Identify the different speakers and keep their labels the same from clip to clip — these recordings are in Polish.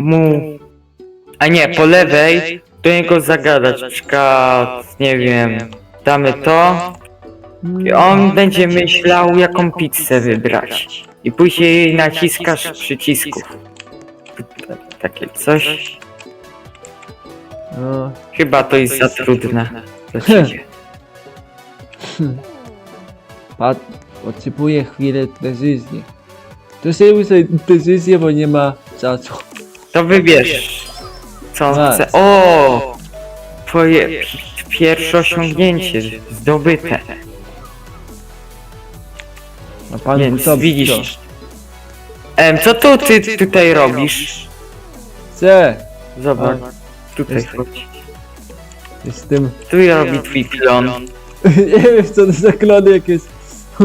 Speaker 1: mu... A nie, po lewej do niego zagadać, przykład, nie wiem, damy to i on będzie myślał jaką pizzę wybrać. I później naciskasz przycisków. Takie coś.
Speaker 2: No,
Speaker 1: Chyba to jest za trudne. dla ciebie.
Speaker 2: pat, potrzebuję chwilę decyzji. To sobie sobie decyzję, bo nie ma czasu.
Speaker 1: To wybierz. Co on chce. O! Twoje pi- pierwsze osiągnięcie zdobyte.
Speaker 2: A pan
Speaker 1: Więc
Speaker 2: co,
Speaker 1: widzisz. Em, co tu ty tutaj robisz?
Speaker 2: Chcę.
Speaker 1: Zobacz, tutaj chodź.
Speaker 2: Jestem...
Speaker 1: Tu robi twój klon.
Speaker 2: nie wiem co to za klony jak jest.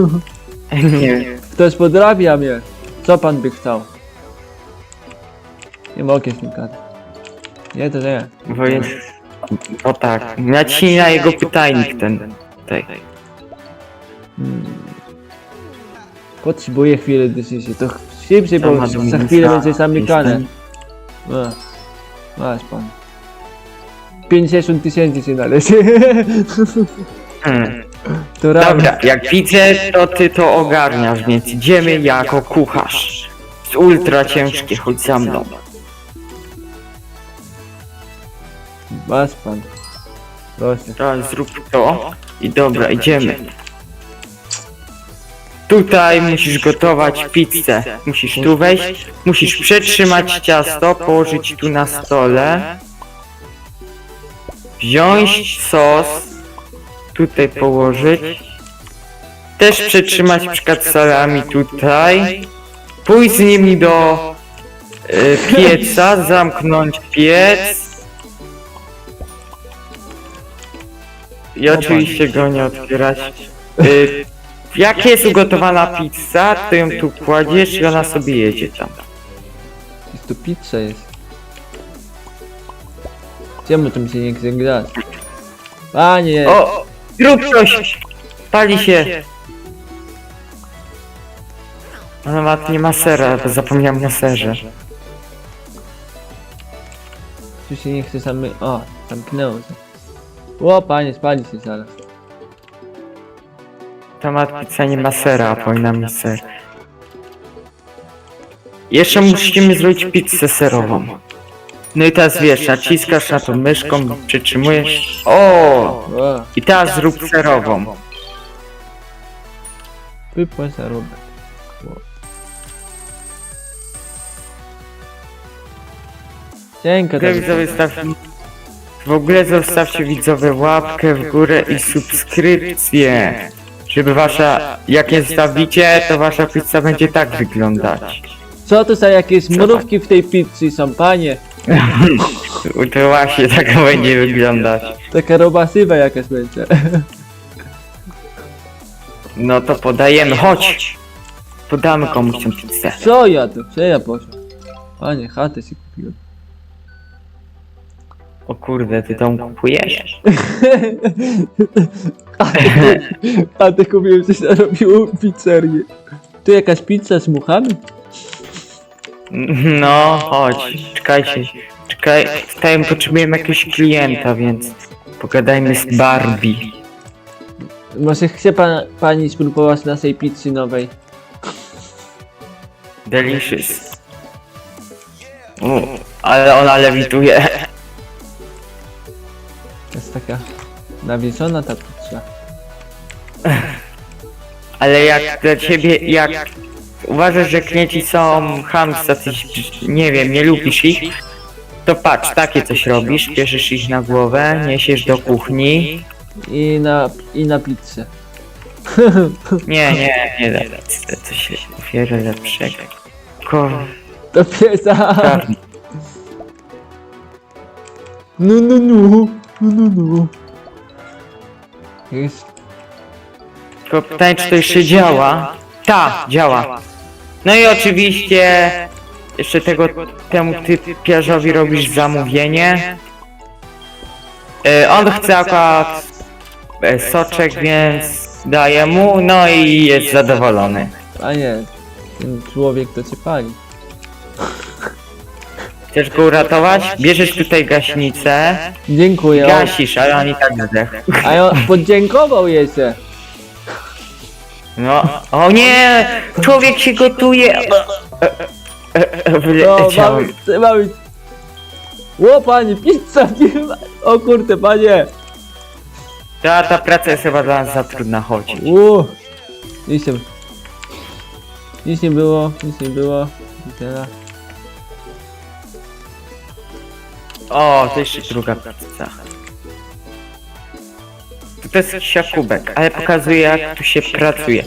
Speaker 1: Nie wiem.
Speaker 2: Ktoś podrabia mnie. Co pan by chciał? Nie mogę z nim gadać. Nie, to nie.
Speaker 1: Bo jest... O tak, naciśnij na jego pytajnik ten. Tutaj.
Speaker 2: Hmm. Potrzebuję chwilę decyzji. To szybciej, bo za
Speaker 1: Dominika?
Speaker 2: chwilę będzie zamykane.
Speaker 1: Jestem-
Speaker 2: No. Masz pan. 50 tysięcy się należy.
Speaker 1: Hmm.
Speaker 2: to.
Speaker 1: Dobra, jak widzę, to ty to ogarniasz, więc idziemy jako kucharz. Z ultra ciężkie, chodź za mną.
Speaker 2: Masz pan. Proszę.
Speaker 1: Teraz zrób to i dobra, idziemy. Tutaj musisz gotować pizzę. Musisz tu wejść, musisz przetrzymać ciasto, położyć tu na stole. Wziąć sos, tutaj położyć. Też przetrzymać na przykład salami tutaj. Pójść z nimi do y, pieca, zamknąć piec. I oczywiście go nie otwierać. Y, jak jest ugotowana pizza, to ją tu kładziesz i ona sobie jedzie tam.
Speaker 2: Jest tu pizza jest. Czemu to mi się nie chce grać? Panie!
Speaker 1: O! Zrób coś! Pali się! Ale mat nie ma sera, bo zapomniałem na serze.
Speaker 2: Tu się nie chce samy... O, zamknęło się. O, panie, spali się zaraz.
Speaker 1: Ta mat pizza nie ma sera, a powinna mieć ser. Jeszcze musimy zrobić pizzę serową. No i teraz wiesz, naciskasz na tą myszką, przytrzymujesz. O!
Speaker 2: O,
Speaker 1: I teraz zrób serową.
Speaker 2: wypłać zarobek. O. Cienka
Speaker 1: widzowie staw... W ogóle zostawcie widzowie łapkę w górę i subskrypcję. Żeby wasza... Jak nie zostawicie, to wasza pizza będzie tak wyglądać.
Speaker 2: Co to za jakieś mrówki w tej pizzy są, panie?
Speaker 1: To właśnie tak będzie wyglądać.
Speaker 2: Taka robasywa jakaś będzie.
Speaker 1: No to podajemy, chodź! Podamy komuś tę pizzę.
Speaker 2: Co ja tu? Co ja poszedłem? Panie, chatę się kupiłem.
Speaker 1: O kurde, ty tą kupujesz?
Speaker 2: A ty, a ty kupiłem coś zarobił pizzerię. Tu jakaś pizza z muchami?
Speaker 1: No, chodź, czekajcie. Czekaj, tutaj potrzebujemy jakiegoś klienta, więc pogadajmy z Barbie.
Speaker 2: Może chce pan, pani spróbować naszej pizzy nowej?
Speaker 1: Delicious. U, ale ona lewituje.
Speaker 2: Taka nawieszona ta pizza.
Speaker 1: Ale jak dla ciebie, jak uważasz, że klienci są chamscy, coś, nie wiem, nie lubisz ich, to patrz, takie coś robisz, bierzesz ich na głowę, niesiesz do kuchni.
Speaker 2: I na, i na pizzę.
Speaker 1: Nie, nie, nie, nie, coś wiele lepszego. Ko,
Speaker 2: To no, no, no, no. Jest.
Speaker 1: Tylko pytanie, czy to jeszcze działa? Ta, działa. No i oczywiście jeszcze tego temu typiarzowi robisz zamówienie. E, on chce akurat e, soczek, więc daje mu, no i jest zadowolony.
Speaker 2: A nie, ten człowiek to cię pali.
Speaker 1: Chcesz go uratować? Bierzesz tutaj gaśnicę,
Speaker 2: Dziękuję.
Speaker 1: gasisz, ale on i tak zdechł.
Speaker 2: A on podziękował jeszcze.
Speaker 1: No, o nie! Człowiek się gotuje!
Speaker 2: No, mamy,
Speaker 1: Wyleciałem.
Speaker 2: mamy... O panie, pizza. O kurde, panie.
Speaker 1: Ta, ta praca jest chyba dla nas za trudna, chodź.
Speaker 2: Uuu. Nic nie... Nic nie było, nic nie było. I teraz...
Speaker 1: O, to jeszcze druga pizza. To jest siakubek, ale pokazuje jak tu się pracuje.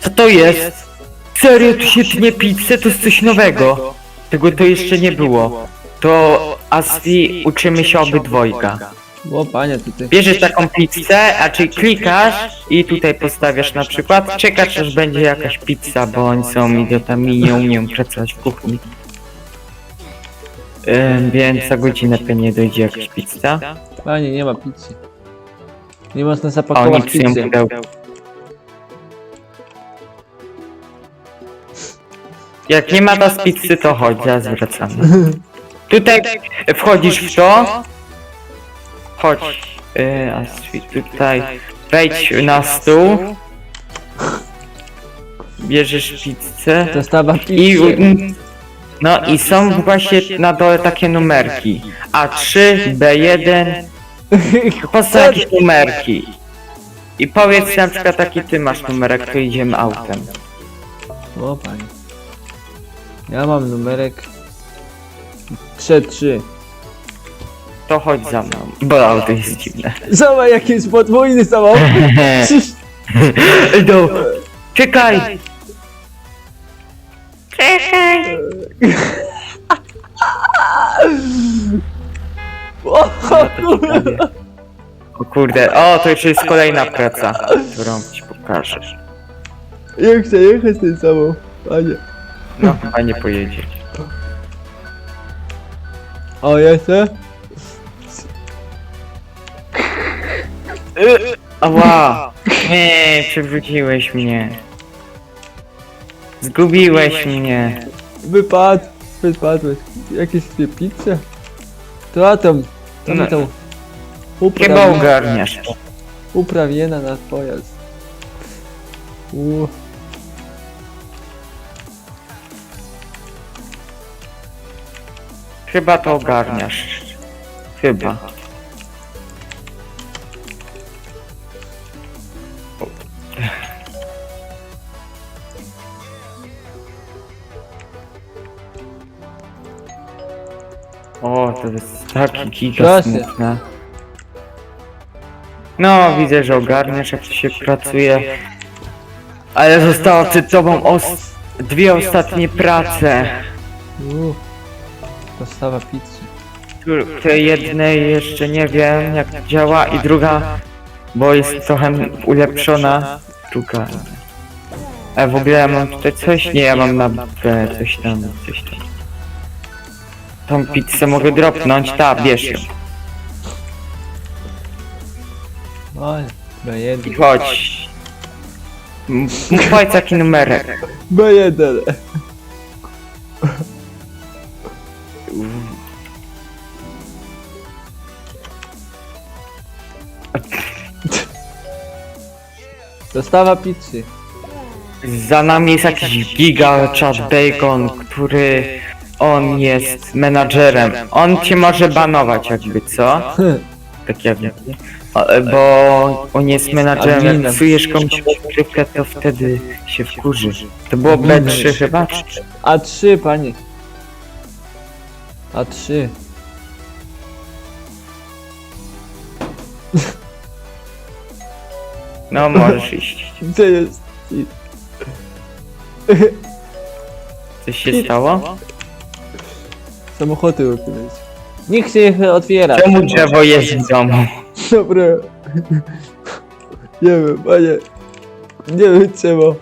Speaker 1: Co to jest? Serio, tu się tnie pizzę? To jest coś nowego. Tego to jeszcze nie było. To Asli uczymy się obydwojga.
Speaker 2: O panie, tutaj...
Speaker 1: Bierzesz taką pizzę, a czy klikasz i tutaj postawiasz na przykład, czekasz aż będzie jakaś pizza, bo oni są idiotami i nie umieją pracować w kuchni. Ym, więc za godzinę pewnie dojdzie jakaś pizza.
Speaker 2: Panie, nie ma pizzy. Nie można
Speaker 1: A oni
Speaker 2: zapakować
Speaker 1: psują
Speaker 2: pizzy.
Speaker 1: pudełko. Jak nie ma was pizzy, to chodź, zaraz wracamy. Tutaj wchodzisz w to. Chodź. Yy, Asfi, tutaj. Wejdź na stół. Bierzesz pizzę.
Speaker 2: Dostawa
Speaker 1: I,
Speaker 2: pizzy.
Speaker 1: No i są właśnie na dole takie numerki. A3, B1. Postaw jakieś numerki. I powiedz na przykład taki ty masz numerek, to idziemy autem.
Speaker 2: O panie. Ja mam numerek... 3-3.
Speaker 1: To chodź za mną, bo auto jest dziwne.
Speaker 2: Zobacz jaki jest podwójny samochód.
Speaker 1: No, czekaj! Czekaj!
Speaker 2: O,
Speaker 1: O kurde, o to już jest kolejna praca, którą ci pokażę.
Speaker 2: ja chcę jechać tym samą. Panie.
Speaker 1: No chyba nie pojedzie.
Speaker 2: O, chcę?
Speaker 1: Ała! Nie, przewróciłeś mnie. Zgubiłeś mnie.
Speaker 2: Wypadł. Wypadłeś. Jakieś dwie pizze? To tam. Tam
Speaker 1: No.
Speaker 2: tam.
Speaker 1: Chyba
Speaker 2: Uprawiona,
Speaker 1: ogarniasz to.
Speaker 2: uprawiona na pojazd. U.
Speaker 1: Chyba to ogarniasz. Chyba. To jest taki giga
Speaker 2: Proszę.
Speaker 1: smutne. No, widzę, że ogarniasz, jak tu się pracuje. Ale zostało przed tobą os dwie ostatnie prace.
Speaker 2: Dostawa pizzy.
Speaker 1: Tu- Tej jednej jeszcze nie wiem jak to działa i druga, bo jest trochę ulepszona. Druga. A w ogóle ja mam tutaj coś? Nie, ja mam na B, coś tam, coś tam. Tą pizzę mogę dropnąć, ta, bierz ją.
Speaker 2: Oj,
Speaker 1: I
Speaker 2: B1.
Speaker 1: chodź. M- m- Powiedz jaki numerek.
Speaker 2: B1. Dostawa pizzy.
Speaker 1: Za nami jest jakiś giga Chad Bacon, który on jest menadżerem. On cię może banować jakby, co? Tak jak o, e, bo on jest menadżerem, jak psujesz komuś rozgrywkę, to wtedy się wkurzy. To było B3 chyba? czy-
Speaker 2: A3, panie. A3.
Speaker 1: No możesz iść.
Speaker 2: Co jest?
Speaker 1: Coś się stało?
Speaker 2: Samochody ukryć. Nikt się nie otwiera.
Speaker 1: Czemu drzewo jest w domu?
Speaker 2: Dobra. Nie wiem, panie. Nie wiem czemu.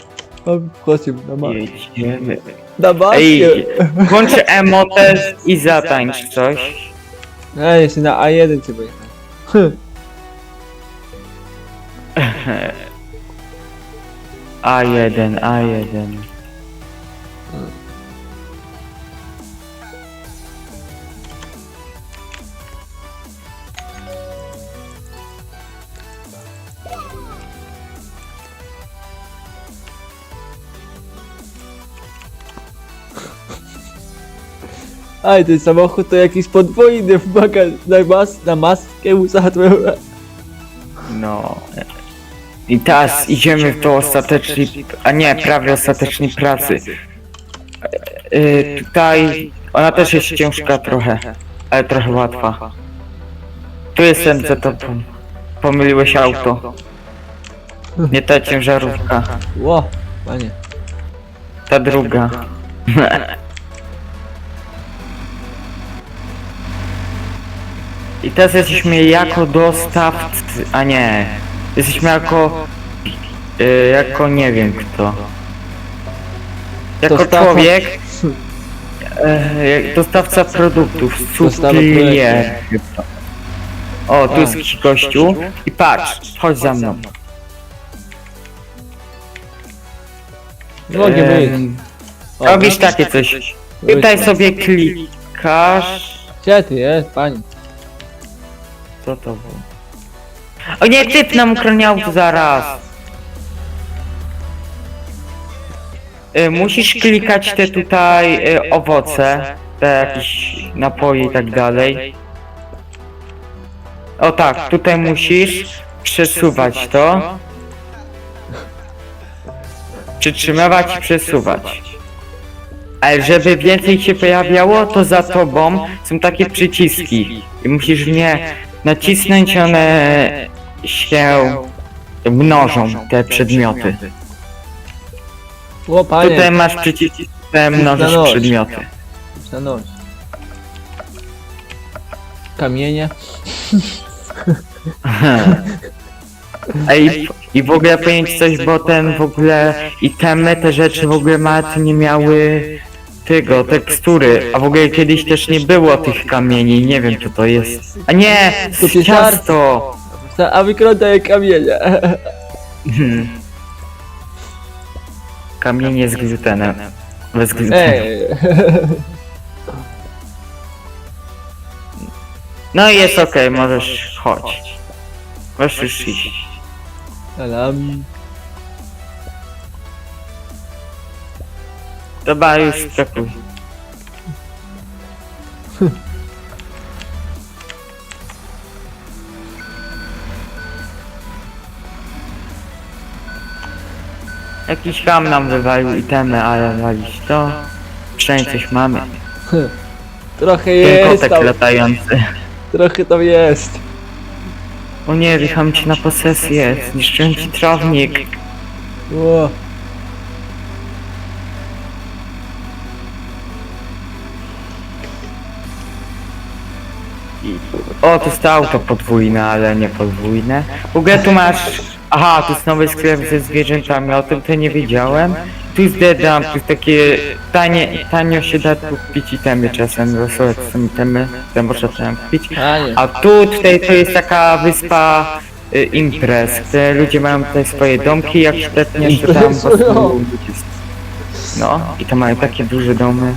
Speaker 2: Mam Chodźmy na ma...
Speaker 1: Jedziemy.
Speaker 2: Na
Speaker 1: Ej,
Speaker 2: maskę.
Speaker 1: włącz emotę i zatańcz coś.
Speaker 2: A, jeszcze na A1 trzeba jechać. Hm.
Speaker 1: A1, A1.
Speaker 2: Aj, ten samochód to jakiś podwójny w bagaż, na, mas na maskę usadłem.
Speaker 1: No. I teraz idziemy do ostatecznej, a nie, prawie ostatecznej pracy. Yy, tutaj, ona też jest ciężka trochę, ale trochę łatwa. Tu jestem za tobą. Pomyliłeś auto. Nie ta ciężarówka,
Speaker 2: Ło, panie.
Speaker 1: ta druga. I teraz jesteśmy jako dostawcy, a nie, jesteśmy jako, y, jako nie wiem kto. Jako
Speaker 2: Dostawa-
Speaker 1: człowiek, e, jak dostawca produktów, supplier chyba. O, tu jest jakiś gościu i patrz, chodź za mną.
Speaker 2: Nie mogę.
Speaker 1: Em, Robisz takie coś. Tutaj sobie klikasz.
Speaker 2: Gdzie ty jest, panie?
Speaker 1: Co to było? O nie, typ nam ukradnie auto zaraz. Y, musisz klikać te tutaj y, owoce, te jakieś napoje i tak dalej. O tak, tutaj musisz przesuwać to. Przytrzymywać i przesuwać. Ale żeby więcej się pojawiało, to za tobą są takie przyciski. I musisz nie nacisnąć, one się mnożą, te przedmioty.
Speaker 2: Panie.
Speaker 1: Tutaj masz przyciski, które mnożysz
Speaker 2: noż.
Speaker 1: przedmioty.
Speaker 2: Na. Kamienie.
Speaker 1: Ej, i w ogóle powiem ci coś, bo ten w ogóle itemy, te rzeczy w ogóle nawet nie miały tego, tekstury, a w ogóle kiedyś też nie było tych kamieni, nie wiem co to jest. A nie,
Speaker 2: To pieczarki.
Speaker 1: ciasto!
Speaker 2: A wykrątają kamienie.
Speaker 1: Hmm. Kamienie z glutenem. Bez glutenu.
Speaker 2: Ej.
Speaker 1: No i jest okej, możesz chodź. Możesz już iść.
Speaker 2: Salami.
Speaker 1: Dobra, już skakuj. Jakiś ham nam wywalił itemy, ale walić to. Przynajmniej coś mamy.
Speaker 2: Trochę
Speaker 1: Ten
Speaker 2: jest
Speaker 1: kotek
Speaker 2: tam.
Speaker 1: latający.
Speaker 2: Trochę tam jest.
Speaker 1: O nie, wjechałem ci na posesję. Zniszczyłem ci trawnik.
Speaker 2: Ło.
Speaker 1: O, to jest to auto podwójne, ale nie podwójne. W ogóle tu masz... Aha, tu jest nowy sklep ze zwierzętami, o tym to nie wiedziałem. Tu jest dedam, tu jest takie... Tanie, tanio się da tu kupić itemy czasem, losowe to są itemy, które można tam kupić. A tu tutaj to jest taka wyspa y, imprez, gdzie ludzie mają tutaj swoje domki, jak się tepniesz, to tam po prostu. No, i to mają takie duże domy.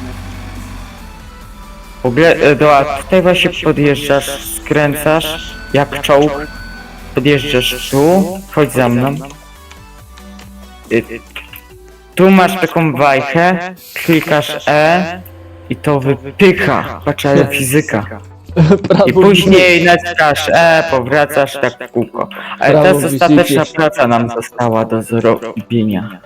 Speaker 1: W ogóle, e, do, a tutaj właśnie podjeżdżasz, skręcasz, jak czołg, podjeżdżasz tu, chodź za mną. Y, Tu masz taką wajchę, klikasz E i to wypycha, patrz ale fizyka.
Speaker 2: Prawo
Speaker 1: I później naciskasz E, powracasz tak w kółko. Ale teraz ostateczna praca nam została do zrobienia.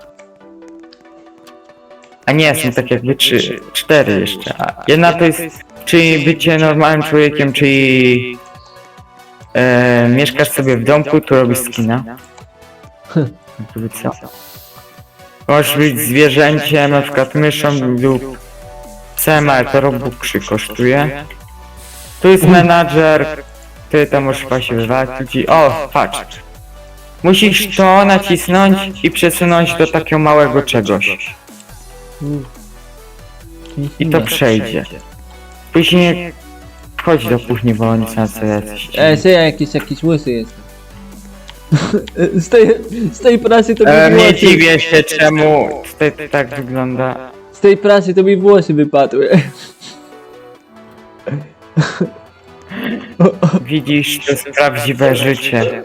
Speaker 1: A nie, są tak jakby trzy, cztery jeszcze. A jedna to jest, czyli bycie normalnym człowiekiem, czyli e, mieszkasz sobie w domku, tu robisz skina. Jakby co? Możesz być zwierzęciem, na przykład myszą lub psem, ale to robuxy kosztuje. Tu jest menadżer, ty tam możesz właśnie wywalczyć ludzi. O, patrz. Musisz to nacisnąć i przesunąć do takiego małego czegoś. I to przejdzie. Później chodź do kuchni, bo oni są co jacyś.
Speaker 2: Ej, ty jakiś, jakiś łysy jest. Z tej, z tej pracy to mi
Speaker 1: E, nie
Speaker 2: włosy,
Speaker 1: dziwię się czemu to tak wygląda.
Speaker 2: z tej pracy to mi włosy wypadły.
Speaker 1: Widzisz, to jest prawdziwe życie.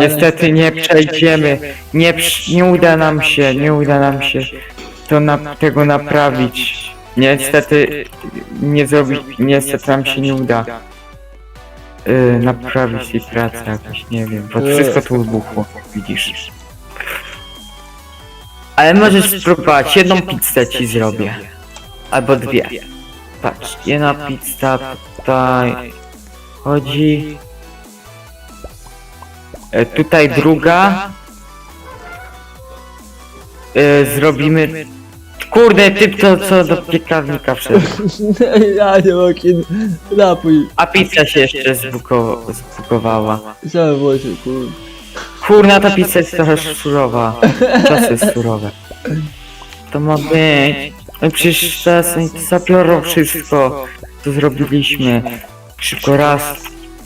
Speaker 1: Niestety nie przejdziemy. Nie, przy- nie uda nam się, nie uda nam się to na, tego naprawić. Niestety nie zrobi, niestety nam się nie uda yy, naprawić tej pracy jakoś, nie wiem, bo wszystko tu wybuchło, widzisz. Ale możesz spróbować, jedną pizzę ci zrobię. Albo dwie. Patrz, jedna pizza tutaj chodzi. E, tutaj druga. E, zrobimy... Kurde, typ to co do piekarnika wszedł.
Speaker 2: ja nie mogę. Napój.
Speaker 1: A pizza się jeszcze zbuko, zbukowała.
Speaker 2: Chciałem właśnie, kurde.
Speaker 1: Kurna, ta pizza jest trochę surowa. Czas jest surowe. To ma być. No przecież teraz oni zabiorą wszystko, co zrobiliśmy. Szybko raz,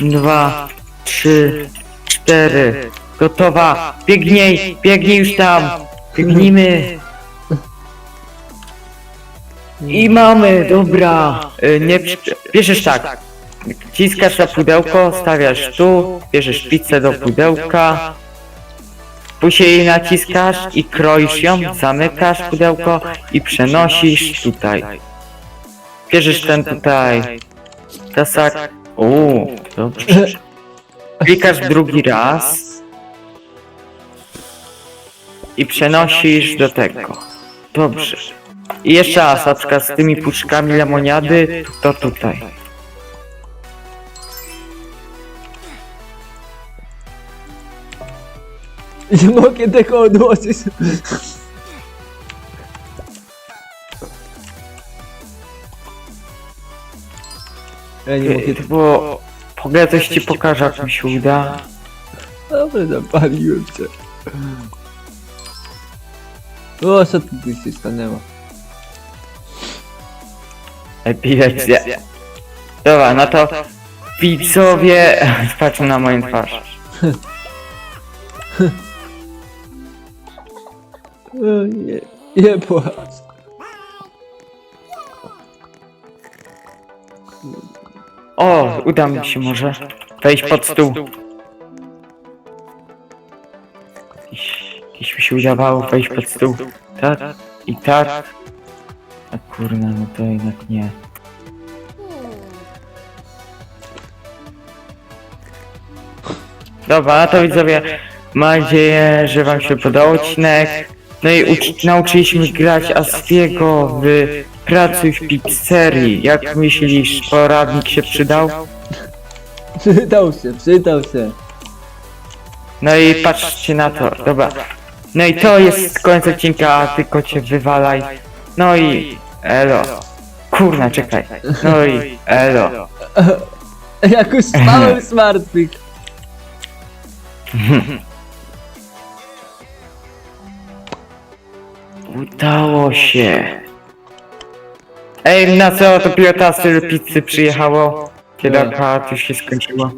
Speaker 1: dwa, trzy, cztery. Gotowa. Biegnij, biegnij już tam. Biegnijmy. I mamy, dobra. Y, Nie, przy- bierzesz tak. Wciskasz na pudełko, stawiasz tu, bierzesz pizzę do pudełka, później naciskasz i kroisz ją, zamykasz pudełko i przenosisz tutaj. Bierzesz ten tutaj tasak. Uuu, dobrze. Klikasz drugi raz i przenosisz do tego. Dobrze. I jeszcze raz, na przykład z tymi puszkami lemoniady, to tutaj.
Speaker 2: Nie mogę tego odłożyć. Ja nie mogę
Speaker 1: Ej, To było... Coś ci pokażę, jak mi się uda.
Speaker 2: Dobra, zapaliłem cię. O, co tu się stanęło?
Speaker 1: Epilepsja. Dobra, no to widzowie patrzą na moją twarz.
Speaker 2: O, nie, nie płacz.
Speaker 1: O, uda mi się może wejść pod stół. Jakiś mi się udawało wejść pod stół. Tak i tak. A kurna, no to jednak nie. Dobra, no to widzowie, mam nadzieję, że wam się podobał odcinek. No i ucz- nauczyliśmy grać Asfiego w Pracuj w pizzerii. Jak myślisz, poradnik się przydał?
Speaker 2: Przydał się, przydał się.
Speaker 1: No i patrzcie na to, dobra. No i to jest koniec odcinka, tylko cię wywalaj. No i elo. Kurna, czekaj. No i elo.
Speaker 2: Jak już spałem z martwych.
Speaker 1: Udało się. Ej, na co to pilota z pizzy przyjechało? Kiedy akurat już się skończyło.